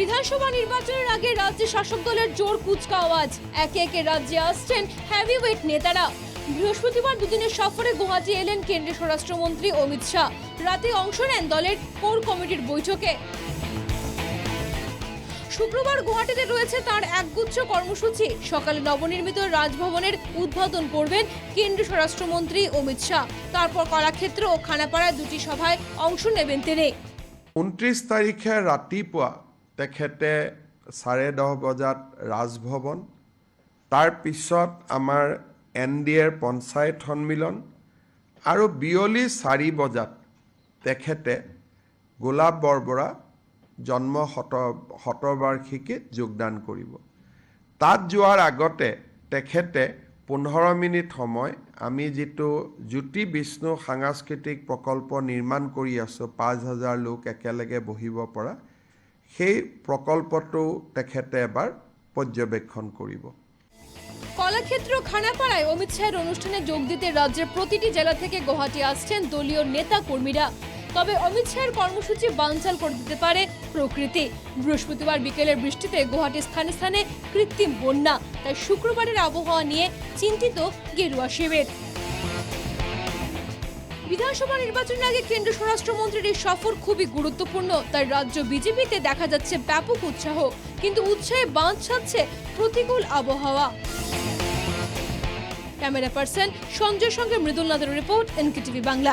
বিধানসভা নির্বাচনের আগে রাজ্যে শাসক দলের জোর কুচকাওয়াজ একে একে রাজ্যে আসছেন হ্যাভিওয়েট নেতারা। বৃহস্পতিবার দুদিনের সফরে গুয়াহাটি এলেন কেন্দ্রীয় স্বরাষ্ট্রমন্ত্রী অমিত শাহ। রাতে অংশ নেন দলের কোর কমিটির বৈঠকে। শুক্রবার গুয়াহাটিতে রয়েছে তার একগুচ্ছ কর্মসূচি। সকালে নবনির্মিত রাজভবনের উদ্বোধন করবেন কেন্দ্রীয় স্বরাষ্ট্রমন্ত্রী অমিত শাহ। তারপর কলাক্ষেত্র ও খানাপাড়ায় দুটি সভায় অংশ নেবেন তিনি। ঊনত্ৰিছ তাৰিখে ৰাতিপুৱা তেখেতে চাৰে দহ বজাত ৰাজভৱন তাৰপিছত আমাৰ এন ডি এৰ পঞ্চায়ত সন্মিলন আৰু বিয়লি চাৰি বজাত তেখেতে গোলাপ বৰবৰা জন্ম শত, শতবাৰ্ষিকীত যোগদান কৰিব। তাত যোৱাৰ আগতে তেখেতে পোন্ধৰ মিনিট সময় আমি যিটো জ্যোতি বিষ্ণু সাংস্কৃতিক প্ৰকল্প নিৰ্মাণ কৰি আছোঁ, পাঁচ হাজাৰ লোক একেলগে বহিব পৰা সেই প্ৰকল্পটো তেখেতে এবাৰ পৰ্যবেক্ষণ কৰিব। কলাক্ষেত্র খানাপাড়ায় অমিত শাহের অনুষ্ঠানে যোগ দিতে রাজ্যের প্রতিটি জেলা থেকে গুয়াহাটি আসছেন দলীয় নেতা কর্মীরা তবে অমিত শাহের কর্মসূচি বানচাল করে দিতে পারে প্রকৃতি। বৃহস্পতিবার বিকেলের বৃষ্টিতে গুয়াহাটির স্থানে স্থানে কৃত্রিম বন্যা। তাই শুক্রবারের আবহাওয়া নিয়ে চিন্তিত গেরুয়া শিবির। বিধানসভা নির্বাচনের আগে কেন্দ্রীয় স্বরাষ্ট্রমন্ত্রীর এই সফর খুবই গুরুত্বপূর্ণ, তাই রাজ্য বিজেপিতে দেখা যাচ্ছে ব্যাপক উৎসাহ, কিন্তু উৎসাহে বাঁধ ছাড়ছে প্রতিকূল আবহাওয়া। ক্যামেরা পার্সন সঞ্জয় সঙ্গে মৃদুল নাথের রিপোর্ট, এনকেটিভি বাংলা।